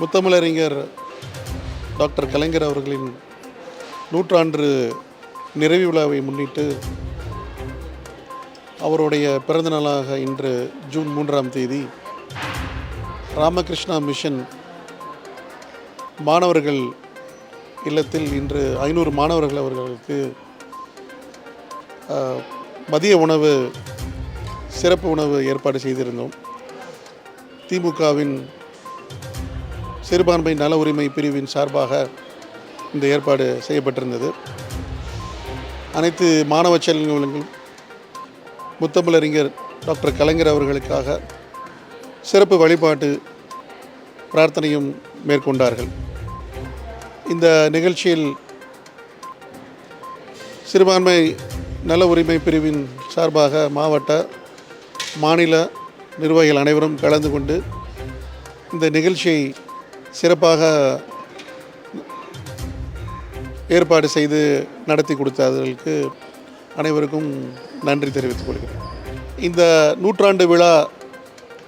முத்தமிழறிஞர் டாக்டர் கலைஞர் அவர்களின் நூற்றாண்டு நிறைவு விழாவை முன்னிட்டு அவருடைய பிறந்த நாளாக இன்று ஜூன் மூன்றாம் தேதி ராமகிருஷ்ணா மிஷன் மாணவர்கள் இல்லத்தில் இன்று ஐநூறு மாணவர்கள் அவர்களுக்கு மதிய உணவு சிறப்பு உணவு ஏற்பாடு செய்திருந்தோம். திமுகவின் சிறுபான்மை நல உரிமை பிரிவின் சார்பாக இந்த ஏற்பாடு செய்யப்பட்டிருந்தது. அனைத்து மாணவ செல்வங்களும் முத்தமிழறிஞர் டாக்டர் கலைஞர் அவர்களுக்காக சிறப்பு வழிபாட்டு பிரார்த்தனையும் மேற்கொண்டார்கள். இந்த நிகழ்ச்சியில் சிறுபான்மை நல உரிமை பிரிவின் சார்பாக மாவட்ட மாநில நிர்வாகிகள் அனைவரும் கலந்து கொண்டு இந்த நிகழ்ச்சியை சிறப்பாக ஏற்பாடு செய்து நடத்தி கொடுத்தவர்களுக்கு அனைவருக்கும் நன்றி தெரிவித்துக் கொள்கிறேன். இந்த நூற்றாண்டு விழா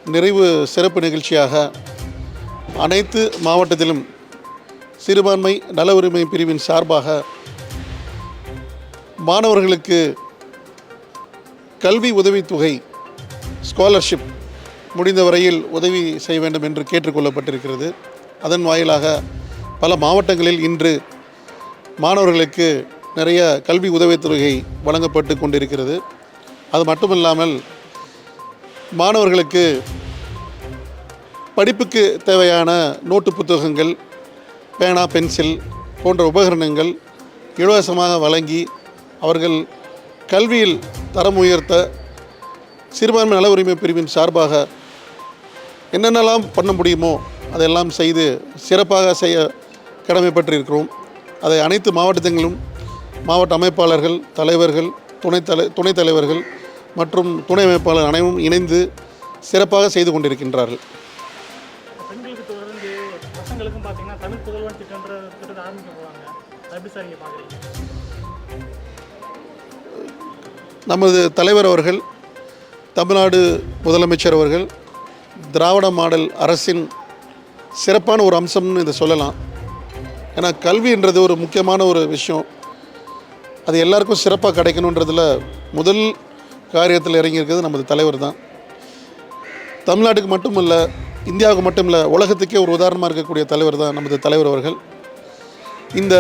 நிறைவு சிறப்பு நிகழ்ச்சியாக அனைத்து மாவட்டத்திலும் சிறுபான்மை நல உரிமை பிரிவின் சார்பாக மாணவர்களுக்கு கல்வி உதவித்தொகை ஸ்காலர்ஷிப் முடிந்த வரையில் உதவி செய்ய வேண்டும் என்று கேட்டுக்கொள்ளப்பட்டிருக்கிறது அதன் வாயிலாக பல மாவட்டங்களில் இன்று மாணவர்களுக்கு நிறைய கல்வி உதவித்தொகை வழங்கப்பட்டு கொண்டிருக்கிறது. அது மட்டுமில்லாமல் மாணவர்களுக்கு படிப்புக்கு தேவையான நோட்டு புத்தகங்கள் பேனா பென்சில் போன்ற உபகரணங்கள் இலவசமாக வழங்கி அவர்கள் கல்வியில் தரம் உயர்த்த சிறுபான்மை நல உரிமை பிரிவின் சார்பாக என்னென்னலாம் பண்ண முடியுமோ அதெல்லாம் செய்து சிறப்பாக செய்ய கடமைப்பட்டிருக்கிறோம். அதை அனைத்து மாவட்டங்களிலும் மாவட்ட அமைப்பாளர்கள் தலைவர்கள் துணைத் தலை துணைத் தலைவர்கள் மற்றும் துணை அமைப்பாளர் அனைவரும் இணைந்து சிறப்பாக செய்து கொண்டிருக்கின்றார்கள். நமது தலைவர் அவர்கள் தமிழ்நாடு முதலமைச்சர் அவர்கள் திராவிட மாடல் அரசின் சிறப்பான ஒரு அம்சம்னு இதை சொல்லலாம். ஏன்னா கல்வின்றது ஒரு முக்கியமான ஒரு விஷயம். அது எல்லாருக்கும் சிறப்பாக கிடைக்கணுன்றதுல முதல் காரியத்தில் இறங்கியிருக்கிறது நமது தலைவர் தான். தமிழ்நாட்டுக்கு மட்டும் இல்லை இந்தியாவுக்கு மட்டும் இல்லை உலகத்துக்கே ஒரு உதாரணமாக இருக்கக்கூடிய தலைவர் தான் நமது தலைவர் அவர்கள். இந்த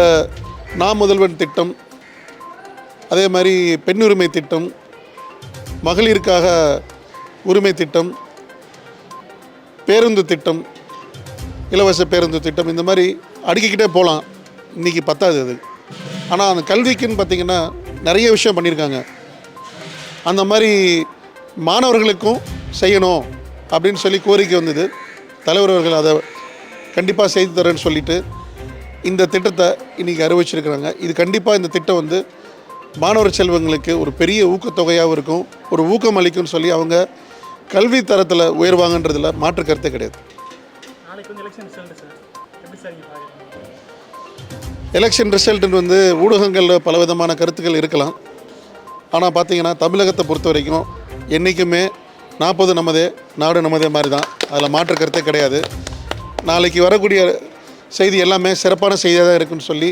நாம் முதல்வன் திட்டம் அதே மாதிரி பெண் உரிமை திட்டம் மகளிருக்காக உரிமை திட்டம் பேருந்து திட்டம் இலவச பேருந்து திட்டம் இந்த மாதிரி அடுக்கிக்கிட்டே போகலாம். இன்றைக்கி பத்தாது அது. ஆனால் அந்த கல்விக்குன்னு பார்த்திங்கன்னா நிறைய விஷயம் பண்ணியிருக்காங்க. அந்த மாதிரி மாணவர்களுக்கும் செய்யணும் அப்படின்னு சொல்லி கோரிக்கை வந்தது. தலைவர் அவர்கள் அதை கண்டிப்பாக செய்து தரேன்னு சொல்லிட்டு இந்த திட்டத்தை இன்றைக்கி அறிவிச்சிருக்கிறாங்க. இது கண்டிப்பாக இந்த திட்டம் வந்து மாணவர் செல்வங்களுக்கு ஒரு பெரிய ஊக்கத்தொகையாகவும் இருக்கும். ஒரு ஊக்கம் அளிக்கும்னு சொல்லி அவங்க கல்வி தரத்தில் உயர்வாங்கன்றதில் மாற்று கருத்தே கிடையாது. நாளைக்கு வந்து எலெக்ஷன் ரிசல்ட் சார் எப்படி சார் நீங்கள் பார்க்குறீங்க எலெக்ஷன் ரிசல்ட்டுன்னு வந்து ஊடகங்களில் பலவிதமான கருத்துக்கள் இருக்கலாம். ஆனால் பார்த்தீங்கன்னா தமிழகத்தை பொறுத்த வரைக்கும் என்றைக்குமே நாற்பது நமதே நாடு நமதே மாதிரி தான் அதில் மாற்று கருத்தே கிடையாது. நாளைக்கு வரக்கூடிய செய்தி எல்லாமே சிறப்பான செய்தியாக தான் இருக்குன்னு சொல்லி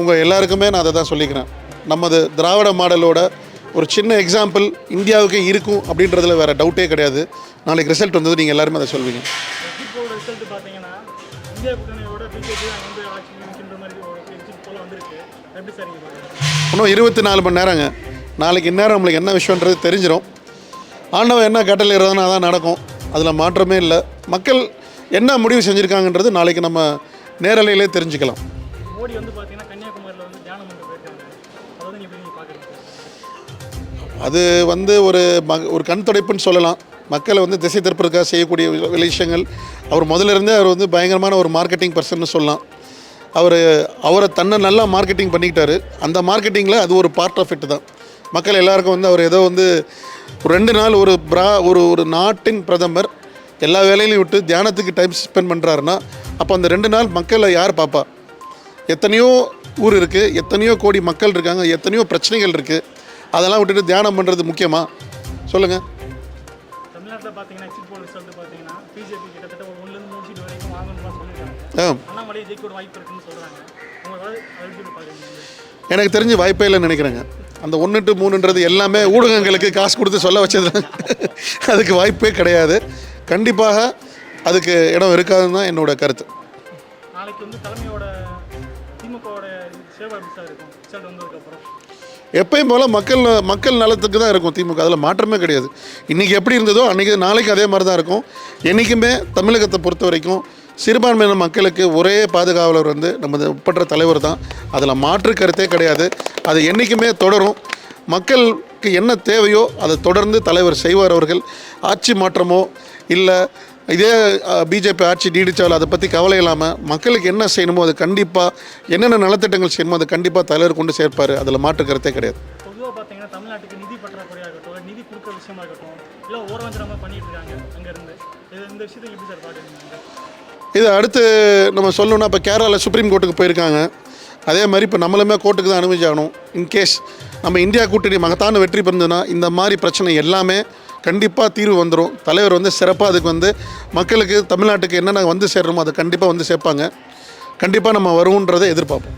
உங்கள் எல்லாருக்குமே நான் அதை தான் சொல்லிக்கிறேன். நமது திராவிட மாடலோட ஒரு சின்ன எக்ஸாம்பிள் இந்தியாவுக்கு இருக்கும் அப்படின்றதுல வேறு டவுட்டே கிடையாது. நாளைக்கு ரிசல்ட் வந்தது நீங்கள் எல்லாருமே அதை சொல்வீங்க. ரிசல்ட் பார்த்தீங்கன்னா இந்தியா கூட்டணியோட பிஜேபி வந்து ஆட்சி நிற்கின்ற மாதிரி ஒரு எக்ஸிட் போல் வந்திருக்கு. எப்படி சார் இன்னும் இருபத்தி நாலு மணி நேரங்க. நாளைக்கு இந்நேரம் நம்மளுக்கு என்ன விஷயன்றது தெரிஞ்சிடும் ஆண்டவன் என்ன கட்டளை இருந்தாலும் அதான் நடக்கும். அதில் மாற்றமே இல்லை. மக்கள் என்ன முடிவு செஞ்சுருக்காங்கன்றது நாளைக்கு நம்ம நேரலையிலே தெரிஞ்சுக்கலாம். மோடி வந்து பார்த்தீங்கன்னா கன்னியாகுமரியில் வந்து அதை வந்து ஒரு ம ஒரு கண் துடைப்புன்னு சொல்லலாம். மக்களை வந்து திசை திருப்பதற்காக செய்யக்கூடிய விஷயங்கள். அவர் முதல்ல இருந்தே அவர் வந்து பயங்கரமான ஒரு மார்க்கெட்டிங் பர்சன்னு சொல்லலாம். அவர் அவரை தன்னை நல்லா மார்க்கெட்டிங் பண்ணிக்கிட்டாரு. அந்த மார்க்கெட்டிங்கில் அது ஒரு பார்ட் ஆஃப் இட் தான். மக்கள் எல்லாருக்கும் வந்து அவர் ஏதோ வந்து ஒரு ரெண்டு நாள் ஒரு பிரா ஒரு ஒரு நாட்டின் பிரதமர் எல்லா வேலையிலையும் விட்டு தியானத்துக்கு டைம் ஸ்பெண்ட் பண்ணுறாருன்னா அப்போ அந்த ரெண்டு நாள் மக்களை யார் பார்ப்பா எத்தனையோ ஊர் இருக்குது எத்தனையோ கோடி மக்கள் இருக்காங்க எத்தனையோ பிரச்சனைகள் இருக்குது அதெல்லாம் விட்டுட்டு தியானம் பண்ணுறது முக்கியமாக சொல்லுங்கள் தமிழ்நாட்டில் பார்த்தீங்கன்னா எக்ஸிட் போல் ரிசல்ட் பார்த்தீங்கன்னா பிஜேபி கிட்டத்தட்ட ஒரு ஒன்றுலேருந்து மூணு சீட் வரைக்கும் வாங்கணும்னு சொல்லியிருக்காங்க. ஆ. அண்ணாமலை ஜெயிக்க ஒரு வாய்ப்பு இருக்குன்னு பாக்குறீங்க எனக்கு தெரிஞ்சு வாய்ப்பே இல்லைன்னு நினைக்கிறேங்க. அந்த ஒன்று டு மூணுன்றது எல்லாமே ஊடகங்களுக்கு காசு கொடுத்து சொல்ல வச்சது அதுக்கு வாய்ப்பே கிடையாது. கண்டிப்பாக அதுக்கு இடம் இருக்காதுன்னு தான் என்னோட கருத்து. நாளைக்கு வந்து தலைமையோட திமுகவோட சேவை சார் இருக்கும். ரிசல்ட் வந்ததுக்கப்புறம் எப்பயும் போல் மக்கள் மக்கள் நலத்துக்கு தான் இருக்கும் திமுக. அதில் மாற்றமே கிடையாது. இன்றைக்கி எப்படி இருந்ததோ அன்றைக்கி நாளைக்கு அதே மாதிரி தான் இருக்கும். என்றைக்குமே தமிழகத்தை பொறுத்த வரைக்கும் சிறுபான்மையின மக்களுக்கு ஒரே பாதுகாவலர் வந்து நமது உட்பற்ற தலைவர் தான். அதில் மாற்று கருத்தே கிடையாது. அது என்றைக்குமே தொடரும். மக்களுக்கு என்ன தேவையோ அதை தொடர்ந்து தலைவர் செய்வார் அவர்கள். ஆட்சி மாற்றமோ இல்லை இதே பிஜேபி ஆட்சி நீடிச்சாலும் அதை பற்றி கவலை இல்லாமல் மக்களுக்கு என்ன செய்யணுமோ அது கண்டிப்பாக என்னென்ன நலத்திட்டங்கள் செய்யணுமோ அதை கண்டிப்பாக தலைவர் கொண்டு சேர்ப்பார். அதில் மாற்று கருத்தே கிடையாது. பொதுவாக பார்த்தீங்கன்னா தமிழ்நாட்டுக்கு நிதி பற்றாக்குறையாக இருக்கட்டும் இல்ல நிதி கொடுக்குற விஷயமா இருக்கட்டும் இல்லை ஓரவஞ்சனமாக பண்ணிட்டு இருக்காங்க அங்கேருந்து. இது இந்த விஷயத்தை எப்படி சார் பார்க்குறீங்க இது அடுத்து நம்ம சொல்லணும்னா இப்போ கேரளாவில் சுப்ரீம் கோர்ட்டுக்கு போயிருக்காங்க. அதே மாதிரி இப்போ நம்மளுமே கோர்ட்டுக்கு தான் அனுமதிச்சாகணும் இன்கேஸ் நம்ம இந்தியா கூட்டணி மகத்தான வெற்றி பெறந்ததுன்னா இந்த மாதிரி பிரச்சனை எல்லாமே கண்டிப்பாக தீர்வு வந்துடும் தலைவர் வந்து சிறப்பாக அதுக்கு வந்து மக்களுக்கு தமிழ்நாட்டுக்கு என்னென்ன வந்து சேர்றோமோ அதை கண்டிப்பாக வந்து சேர்ப்பாங்க. கண்டிப்பாக நம்ம வருவோன்றதை எதிர்பார்ப்போம்.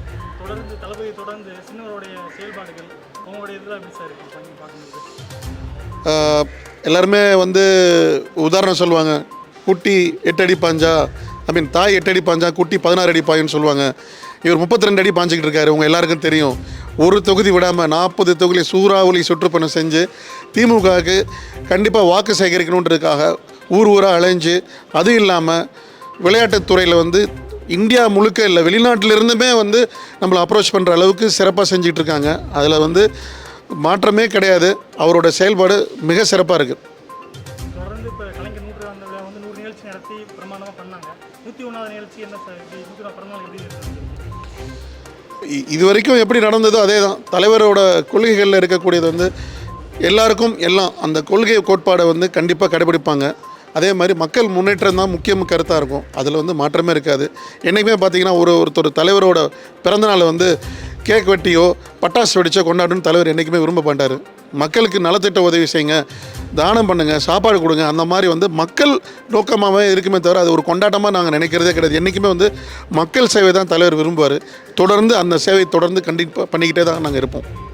எல்லாருமே வந்து உதாரணம் சொல்லுவாங்க. குட்டி எட்டு அடி பாஞ்சா ஐ மீன் தாய் எட்டு அடி பாஞ்சா குட்டி பதினாறு அடி பாயுன்னு சொல்லுவாங்க. இவர் முப்பத்தி ரெண்டு அடி பாஞ்சிக்கிட்டு இருக்காரு. உங்கள் எல்லாருக்கும் தெரியும். ஒரு தொகுதி விடாமல் நாற்பது தொகுதி சூறாவளி சுற்றுப்பயணம் செஞ்சு திமுகவுக்கு கண்டிப்பாக வாக்கு சேகரிக்கணுன்றதுக்காக ஊர் ஊராக அலைஞ்சு அதுவும் இல்லாமல் விளையாட்டுத்துறையில் வந்து இந்தியா முழுக்க இல்லை வெளிநாட்டிலிருந்துமே வந்து நம்மளை அப்ரோச் பண்ணுற அளவுக்கு சிறப்பாக செஞ்சுட்டு இருக்காங்க. அதில் வந்து மாற்றமே கிடையாது. அவரோட செயல்பாடு மிக சிறப்பாக இருக்குது நூற்றி ஒன்றாவது நிகழ்ச்சி என்ன சார்? நூற்றி பிறந்தநாள் எப்படி இது வரைக்கும் எப்படி நடந்ததோ அதே தான் தலைவரோட கொள்கைகளில் இருக்கக்கூடியது வந்து எல்லாருக்கும் எல்லாம் அந்த கொள்கை கோட்பாடை வந்து கண்டிப்பாக கடைபிடிப்பாங்க. அதே மாதிரி மக்கள் முன்னேற்றம் தான் முக்கிய கருத்தாக இருக்கும். அதில் வந்து மாற்றமே இருக்காது. என்றைக்குமே பார்த்தீங்கன்னா ஒரு ஒருத்தர் தலைவரோட பிறந்தநாளை வந்து கேக் வெட்டியோ பட்டாசு வெடிச்சோ கொண்டாடுன்னு தலைவர் என்றைக்குமே விரும்ப மாட்டார். மக்களுக்கு நலத்திட்ட உதவி செய்யுங்க. தானம் பண்ணுங்க சாப்பாடு கொடுங்க அந்த மாதிரி வந்து மக்கள் நோக்கமாகவே இருக்குமே தவிர அது ஒரு கொண்டாட்டமாக நாங்கள் நினைக்கிறதே கிடையாது. என்றைக்குமே வந்து மக்கள் சேவை தான் தலைவர் விரும்புவார். தொடர்ந்து அந்த சேவை தொடர்ந்து கண்டிப்பாக பண்ணிக்கிட்டே தான் நாங்கள் இருப்போம்.